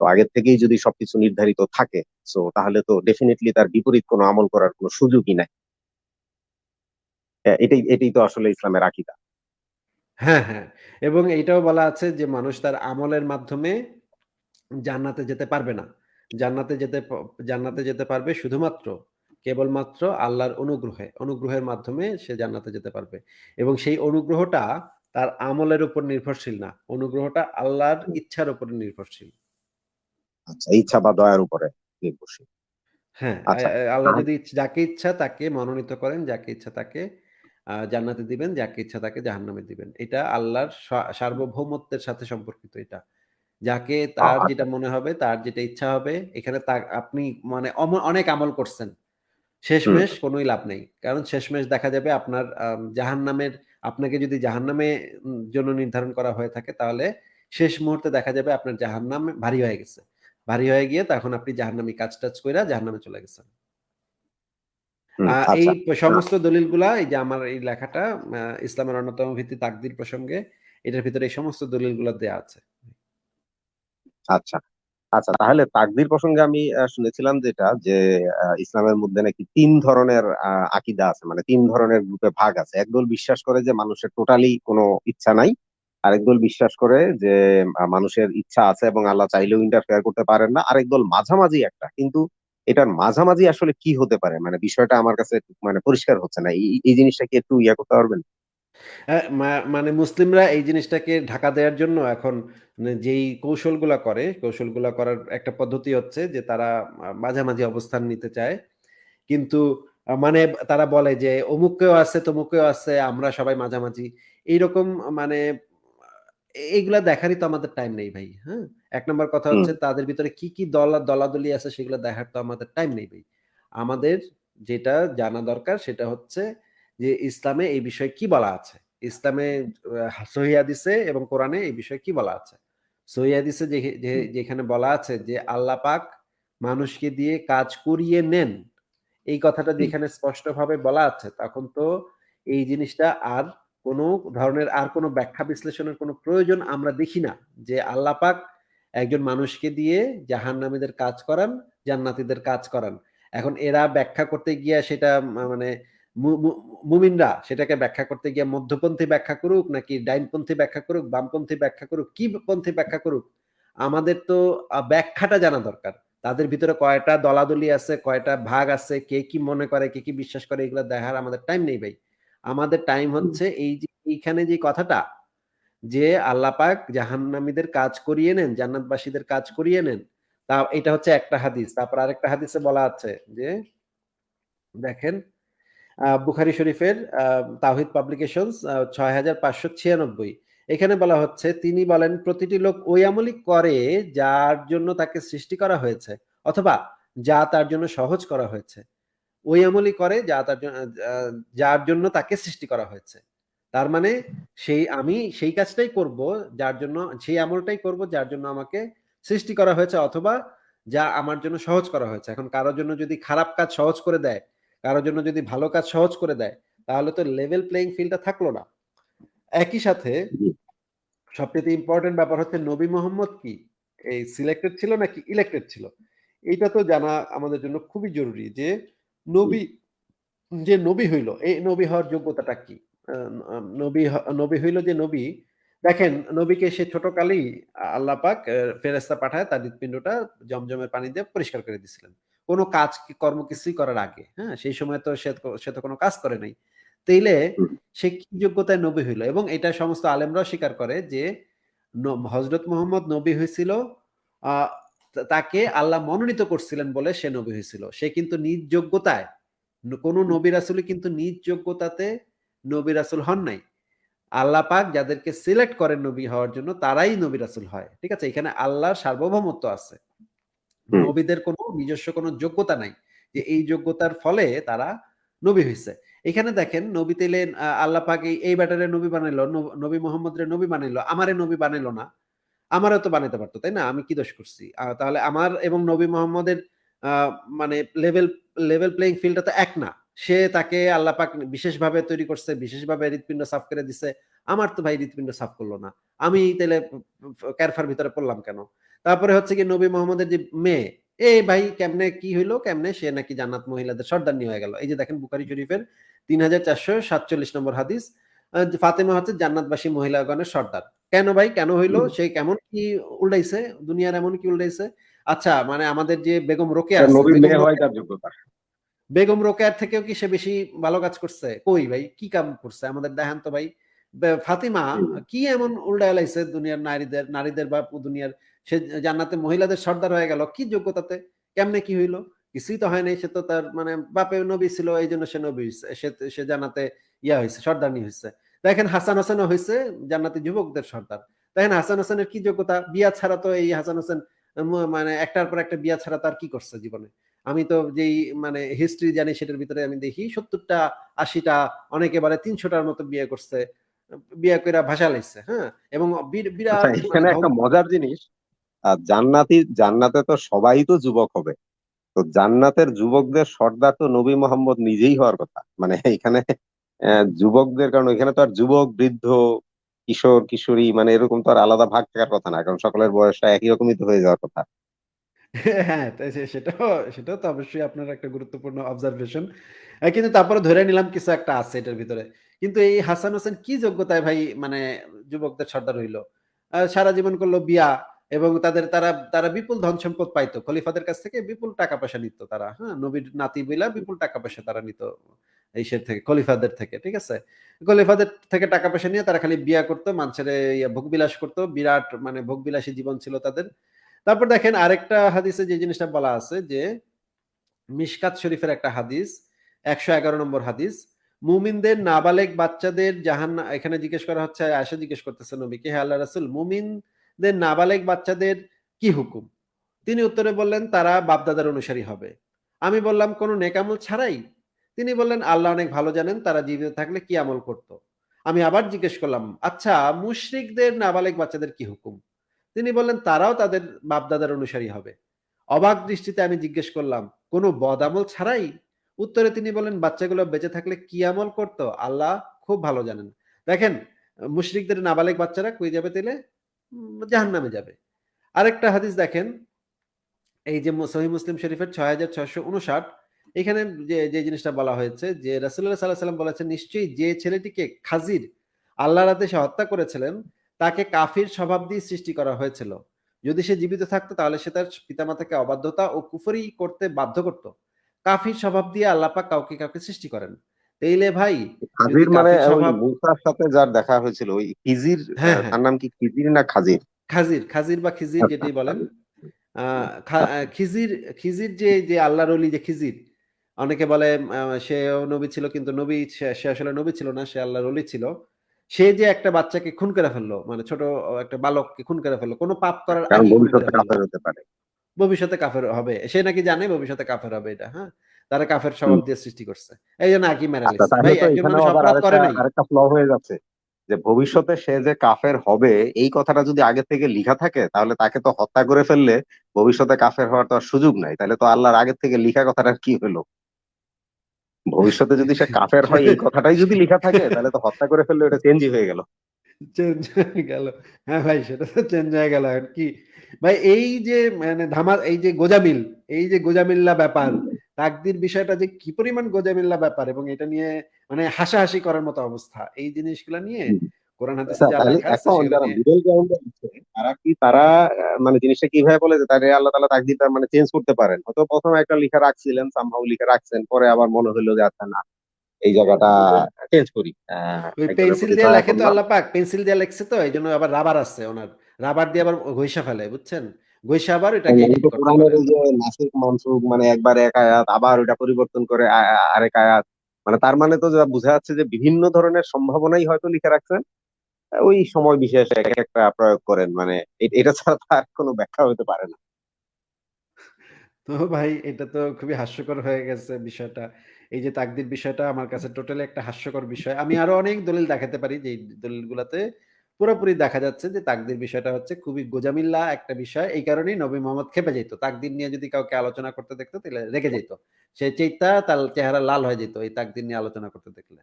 তো আগের থেকেই যদি সবকিছু নির্ধারিত থাকে সো তাহলে তো ডেফিনেটলি তার বিপরীত কোনো আমল করার কোনো সুযোগই নাই। এটাই এটাই তো আসলে ইসলামের আকিদা। হ্যাঁ হ্যাঁ এবং এইটাও বলা আছে যে মানুষ তার আমলের মাধ্যমে জান্নাতে যেতে পারবে না। জান্নাতে যেতে জান্নাতে যেতে পারবে শুধুমাত্র, কেবলমাত্র আল্লাহর অনুগ্রহে, অনুগ্রহের মাধ্যমে সে জান্নাতে যেতে পারবে। এবং সেই অনুগ্রহটা তার আমলের উপর নির্ভরশীল না, অনুগ্রহটা আল্লাহর ইচ্ছার উপর নির্ভরশীল। আচ্ছা ইচ্ছা বা দয়ার উপরে নির্ভরশীল। হ্যাঁ আচ্ছা, আল্লাহ যদি যাকে ইচ্ছা তাকে মনোনীত করেন যাকে ইচ্ছা তাকে জান্নাতে দিবেন যাকে ইচ্ছা তাকে জাহান্নামে দিবেন। এটা আল্লাহর সার্বভৌমত্বের সাথে সম্পর্কিত এটা। যাকে তার যেটা মনে হবে তার যেটা ইচ্ছা হবে এখানে তা আপনি মানে অনেক আমল করছেন। শেষমেশ কোনোই লাভ নেই। কারণ শেষমেশ দেখা যাবে আপনার জাহান নামের আপনাকে যদি জাহান নামে জন্য নির্ধারণ করা হয়ে থাকে তাহলে শেষ মুহূর্তে দেখা যাবে আপনার জাহান নাম ভারী হয়ে গেছে। ভারী হয়ে গিয়ে তখন আপনি জাহান নামি কাজ টাজ করে জাহান নামে চলে গেছেন। এই আচ্ছা। সমস্ত দলিলগুলা এই যে আমার এই লেখাটা ইসলামের অন্যতম ভিত্তি তাকদির প্রসঙ্গে এটার ভিতরে এই সমস্ত দলিলগুলো দেয়া আছে। আচ্ছা। আচ্ছা তাহলে তাকদির প্রসঙ্গে আমি শুনেছিলাম যেটা যে ইসলামের মধ্যে নাকি তিন ধরনের আকিদা আছে মানে তিন ধরনের গ্রুপে ভাগ আছে। একদল বিশ্বাস করে যে মানুষের টোটালি কোনো ইচ্ছা নাই আরেক দল বিশ্বাস করে যে মানুষের ইচ্ছা আছে এবং আল্লাহ চাইলেও ইন্টারফেয়ার করতে পারেন না। আরেক দল মাঝামাঝি একটা, কিন্তু এটার মাঝামাঝি আসলে কি হতে পারে? মানে বিষয়টা আমার কাছে মানে পরিষ্কার হচ্ছে না। এই জিনিসটা কি একটু ইয়া করতে পারবেন? মানে মুসলিমরা এই জিনিসটাকে ঢাকা দেওয়ার জন্য এখন যেই কৌশলগুলা করে, কৌশলগুলা করার একটা পদ্ধতি হচ্ছে যে, তারা মাঝামাঝি অবস্থান নিতে চায়। কিন্তু মানে তারা বলে যে অমুকেও আছে তমুকেও আছে, আমরা সবাই মাঝামাঝি। এইরকম মানে এইগুলা দেখারই তো আমাদের টাইম নেই ভাই হ্যাঁ? এক নম্বর কথা হচ্ছে তাদের ভিতরে কি কি দল দলাদলি আছে সেগুলো দেখার তো আমাদের টাইম নেই ভাই। আমাদের যেটা জানা দরকার সেটা হচ্ছে যে ইসলামে এই বিষয়ে কি বলা আছে? ইসলামে সহিয়াদিসে এবং কোরআনে এই বিষয়ে কি বলা আছে? সহিয়াদিসে যেখানে বলা আছে যে আল্লাহ পাক মানুষকে দিয়ে কাজ করিয়ে নেন এই কথাটা যেখানে স্পষ্টভাবে বলা আছে তখন তো এই জিনিসটা আর কোনো ধরনের আর কোনো ব্যাখ্যা বিশ্লেষণের কোনো প্রয়োজন আমরা দেখি না যে আল্লাহ পাক একজন মানুষকে দিয়ে জাহান নামীদের কাজ করান, জান্নাতিদের কাজ করান। এখন এরা ব্যাখ্যা করতে গিয়া সেটা মানে মুমিনরা সেটাকে ব্যাখ্যা করতে গিয়ে মধ্যপন্থী ব্যাখ্যা করুক নাকি ডাইনপন্থী ব্যাখ্যা করুক, বামপন্থী ব্যাখ্যা করুক কি পন্থী ব্যাখ্যা করুক, আমাদের তো ব্যাখ্যাটা জানা দরকার। তাদের ভিতরে কয়টা দলাদলি আছে, কয়টা ভাগ আছে, কে কি মনে করে, কে কি বিশ্বাস করে, এগুলো দেখার আমাদের টাইম নেই ভাই। আমাদের টাইম হচ্ছে এই যে এইখানে যে কথাটা যে আল্লাহ পাক জাহান্নামীদের কাজ করিয়ে নেন জান্নাতবাসীদের কাজ করিয়ে নেন তা এটা হচ্ছে একটা হাদিস। তারপর আরেকটা হাদিসে বলা আছে যে দেখেন বুখারি শরীফের তাহিদ পাবলিকেশন ছয় হাজার পাঁচশো ছিয়ানব্বই। এখানে বলা হচ্ছে তিনি বলেন প্রতিটি লোক ওই আমলি করে যার জন্য তাকে সৃষ্টি করা হয়েছে অথবা যা তার জন্য সহজ করা হয়েছে। ওই আমলই করে যা তার যার জন্য তাকে সৃষ্টি করা হয়েছে। তার মানে সেই আমি সেই কাজটাই করব যার জন্য, সেই আমলটাই করব যার জন্য আমাকে সৃষ্টি করা হয়েছে অথবা যা আমার জন্য সহজ করা হয়েছে। এখন কারোর জন্য যদি খারাপ কাজ সহজ করে দেয়, কারোর জন্য যদি ভালো কাজ সহজ করে দেয়, তাহলে তো লেভেল প্লেইং ফিল্ডটা থাকল না। একই সাথে সবচেয়ে ইম্পর্টেন্ট ব্যাপার হচ্ছে নবী মোহাম্মদ কি? এই সিলেক্টেড ছিল নাকি ইলেক্টেড ছিল? এইটা তো জানা আমাদের জন্য খুবই জরুরি যে নবী, যে নবী হইল, এই নবী হওয়ার যোগ্যতাটা কি? নবী নবী হইল যে নবী, দেখেন, নবীকে সে ছোটকালেই আল্লাহ ফেরেস্তা পাঠায়, তার হৃৎপিণ্ডটা জমজমের পানি দিয়ে পরিষ্কার করে দিছিলেন। কোনো কাজ কর্ম কিছুই করার আগে হ্যাঁ? সেই সময় তো সে সে তো কোনো কাজ করে নাই। তাইলে সে কি যোগ্যতায় নবী হইল? এবং এটা সমস্ত আলেমরাও স্বীকার করে যে হজরত মোহাম্মদ নবী হয়েছিল তাকে আল্লাহ মনোনীত করছিলেন বলে সে নবী হয়েছিল। সে কিন্তু নিজ যোগ্যতায় কোন নবী রাসুল কিন্তু নিজ যোগ্যতাতে নবী রাসুল হন নাই। আল্লাহ পাক যাদেরকে সিলেক্ট করেন নবী হওয়ার জন্য তারাই নবী রাসুল হয় ঠিক আছে? এখানে আল্লাহর সার্বভৌমত্ব আছে। নবীদের কোনো নিজস্ব কোনো যোগ্যতা নাই যে এই যোগ্যতার ফলে তারা নবী হয়েছে। এখানে দেখেন নবী তেলে আল্লাহ পাক এই ব্যাটারে নবী বানাইলো নবী মোহাম্মদ রে নবী বানাইলো আমারে নবী বানাইলো না। আমারও তো বানাতে পারতো, তাই না? আমি কি দোষ করছি? তাহলে আমার এবং নবী মোহাম্মদের মানে লেভেল লেভেল প্লেইং ফিল্ডটা তো এক না। সে তাকে আল্লাহ পাক বিশেষভাবে তৈরি করছে, বিশেষভাবে হৃৎপিণ্ড সাফ করে দিছে। আমার তো ভাই হৃৎপিণ্ড সাফ করল না। আমি তাহলে ক্যারফার ভিতরে পড়লাম কেন? তারপরে হচ্ছে কি নবী মোহাম্মদের যে মেয়ে এই ভাই কেমনে, কি হইল কেমনে? সে নাকি জান্নাত মহিলাদের সর্দারনি হয়ে গেল। এই যে দেখেন বুখারি শরীফের তিন হাজার চারশো সাতচল্লিশ নম্বর হাদিস ফাতেমা হচ্ছে জান্নাতবাসী মহিলাগণের সর্দার। কেন ভাই? কেন হইল? সে কেমন কি উল্টাইছে? দুনিয়ার এমন কি উল্টাইছে? আচ্ছা মানে আমাদের যে বেগম রোকেয়া বেগম রোকেয়ার থেকেও কি সে বেশি ভালো কাজ করছে? কই ভাই? কি কাম করছে? আমাদের দেখান তো ভাই ফাতিমা কি এমন উল্টায় লাইছে দুনিয়ার নারীদের নারীদের বা দুনিয়ার? সে জান্নাতে মহিলাদের সর্দার হয়ে গেল কি যোগ্যতাতে? কেমনে কি হইল? কিছুই তো হয় নাই সে তো তার মানে বাপে নবী ছিল এই জন্য সে নবী সে সে জান্নাতে ইয়া হয়েছে সর্দারনি হয়েছে দেখেন হাসান হোসেনও হয়েছে জান্নাতি যুবকদের সর্দার দেখেন হাসান হোসেনের কি যোগ্যতা? বিয়া ছাড়া তো এই হাসান হোসেন মানে একটার পর একটা বিয়া ছাড়া তার কি করছে জীবনে? আমি তো যেই মানে হিস্ট্রি জানি সেটার ভিতরে আমি দেখি সত্তরটা আশিটা অনেকে বলে তিনশোটার মতো বিয়ে করছে বিয়ে করে ভাষা লাইছে হ্যাঁ? এবং বিরাট আচ্ছা, এখানে একটা মজার জিনিস জান্নাতি জান্নাতে তো সবাই তো যুবক হবে। তো জান্নাতের যুবকদের সর্দার তো নবী মোহাম্মদ নিজেই হওয়ার কথা। মানে এখানে যুবকদের, কারণ এখানে তো আর যুবক, বৃদ্ধ, কিশোর, কিশোরী মানে এরকম তো আর আলাদা ভাগ থাকার কথা না, কারণ সকলের বয়সটা একই রকমই তো হয়ে যাওয়ার কথা। হ্যাঁ সেটাও সেটাও তো অবশ্যই আপনার একটা গুরুত্বপূর্ণ অবজারভেশন কিন্তু তারপরে ধরে নিলাম কিছু একটা আছে এটার ভিতরে। কিন্তু এই হাসান হোসেন কি যোগ্যতায় ভাই মানে যুবকদের সর্দার হইল? সারা জীবন করল বিয়া এবং তাদের, তারা তারা বিপুল ধন সম্পদ পাইতো। খলিফাদের কাছ থেকে বিপুল টাকা পয়সা নিত তারা হ্যাঁ? নবীর নাতি বইলা বিপুল টাকা পয়সা তারা নিত। এই সে থেকে খলিফাদের থেকে, ঠিক আছে? খলিফাদের থেকে টাকা পয়সা নিয়ে তারা খালি বিয়া করতো মানুষের ইয়া, ভোগবিলাস করতো, বিরাট মানে ভোগবিলাসী জীবন ছিল তাদের। তারপর দেখেন আরেকটা হাদিসে যে জিনিসটা বলা আছে যে, মিশকাত শরীফের একটা হাদিস, একশো এগারো নম্বর হাদিস, মুমিনদের নাবালেক বাচ্চাদের জাহান এখানে জিজ্ঞেস করা হচ্ছে আয়সা জিজ্ঞেস করতেছে নবীকে, হে আল্লাহ রাসুল, মুমিনদের নাবালেক বাচ্চাদের কি হুকুম? তিনি উত্তরে বললেন, তারা বাপদাদার অনুসারী হবে। আমি বললাম, কোনো নেকামল ছাড়াই তিনি বললেন, আল্লাহ অনেক ভালো জানেন, তারা জীবিত থাকলে কি আমল করত? আমি আবার জিজ্ঞেস করলাম আচ্ছা মুশরিকদের নাবালেক বাচ্চাদের কি হুকুম? তিনি বললেন, তারাও তাদের বাপদাদার অনুসারী হবে। অবাক দৃষ্টিতে আমি জিজ্ঞেস করলাম, কোনো বদ আমল ছাড়াই? উত্তরে তিনি বলেন বাচ্চাগুলো বেঁচে থাকলে কি আমল করতো? আল্লাহ খুব ভালো জানেন। দেখেন, মুশরিকদের নাবালেক বাচ্চারা কই যাবে তাইলে? জাহান নামে যাবে। আরেকটা হাদিস দেখেন, এই যে সহি মুসলিম শরীফের ছয় হাজার ছয়শো উনষাট এখানে যে যে জিনিসটা বলা হয়েছে যে রাসুল্লাহ সাল্লাহ সাল্লাম বলেছেন নিশ্চয়ই যে ছেলেটিকে খাজির আল্লাহ রাতে সে হত্যা করেছিলেন তাকে কাফির স্বভাব দিয়ে সৃষ্টি করা হয়েছিল। যদি সে জীবিত থাকতো তাহলে সে তার পিতামাতাকে অবাধ্যতা ও কুফরি করতে বাধ্য করত। কাফির স্বভাব দিয়ে আল্লাপাক কাউকে কাউকে সৃষ্টি করেন। তাইলে ভাই খাজির মানে মুসার সাথে যার দেখা হয়েছিল ওই খিজির হ্যাঁ, হ্যাঁ। তার নাম কি খিজির না খাজির? খাজির খাজির বা খিজির আচ্ছা, যেটি বলেন আহ, খিজির খিজির যে যে আল্লাহর অলি যে খিজির অনেকে বলে আহ, সে নবী ছিল কিন্তু নবী সে- আসলে নবী ছিল না সে আল্লাহর অলি ছিল। সে যে একটা বাচ্চাকে খুন করে ফেলল মানে ছোট একটা বালককে খুন করে ফেলল কোনো পাপ করার ভবিষ্যতে কাফের হবে। সে নাকি জানে ভবিষ্যতে কাফের হবে এটা হ্যাঁ? তারা কাফের স্বভাব দিয়ে সৃষ্টি করছে। এই জন্য আকি মেরা ভাই একজন মানুষ অপরাধ করে আরেকটা নাই। আরেকটা ফ্ল হয়ে যাচ্ছে যে ভবিষ্যতে সে যে কাফের হবে এই কথাটা যদি আগে থেকে লিখা থাকে তাহলে তাকে তো হত্যা করে ফেললে ভবিষ্যতে কাফের হওয়ার তো আর সুযোগ নাই। তাহলে তো আল্লাহর আগে থেকে লিখা কথাটা কি হলো? ভবিষ্যতে যদি সে কাফের হয় এই কথাটাই যদি লেখা থাকে তাহলে তো হত্যা করে ফেললে এটা চেঞ্জই হয়ে গেল। চেঞ্জ হয়ে গেল। হ্যাঁ ভাই সেটা তো চেঞ্জ হয়ে গেল। আর কি? ভাই এই যে মানে ধামা এই যে গোজামিল এই যে গোজামিল্লা ব্যাপার তাকদির বিষয়টা যে কি পরিমাণ গোজামিল্লা ব্যাপার এবং এটা নিয়ে মানে হাসাহাসি করার মতো অবস্থা এই জিনিসগুলো নিয়ে। কোরআন হাদিসে আচ্ছা যা তাহলে লেখা আছে এখন যারা মিডল গ্রাউন্ডে আছে তারা কি তারা মানে জিনিসটা কীভাবে বলে যে তারা আল্লাহ তাআলা তাকদিরটা মানে চেঞ্জ করতে পারেন? হয়তো প্রথমে একটা লিখা রাখছিলেন সামহাউ লিখা রাখছেন পরে আবার মনে হলো যে আচ্ছা না এই জায়গাটা চেঞ্জ করি। পেন্সিল দিয়ে লেখে তো আল্লাহ পাক পেন্সিল দিয়ে লেখছে তো আবার রাবার আছে ওনার। রাবার দিয়ে আবার ঘষা ফেলে বুঝছেন? ঘষা আবার এটাকে কোরআনের যে নাসিক মানে একবার এক আয়াত আবার ওটা পরিবর্তন করে আরেক আয়াত মানে তার মানে তো যা বোঝা যাচ্ছে যে বিভিন্ন ধরনের সম্ভাবনাই হয়তো লিখে রাখছেন ওই সময় বিশেষে এক একটা প্রয়োগ করেন মানে এটা ছাড়া তার কোনো ব্যাখ্যা হতে পারে না। তো ভাই, এটা তো খুবই হাস্যকর হয়ে গেছে বিষয়টা। এই যে তাকদির বিষয়টা আমার কাছে টোটালি একটা হাস্যকর বিষয়। আমি আরও অনেক দলিল দেখাতে পারি যে দলিলগুলাতে পুরোপুরি দেখা যাচ্ছে যে তাকদির বিষয়টা হচ্ছে খুবই গোজামিল্লা একটা বিষয়। এই কারণেই নবী মোহাম্মদ খেপে যেত। তাকদির নিয়ে যদি কাউকে আলোচনা করতে দেখতো, তাহলে রেগে যেত। সে চেতা তার চেহারা লাল হয়ে যেত এই তাকদির নিয়ে আলোচনা করতে দেখলে।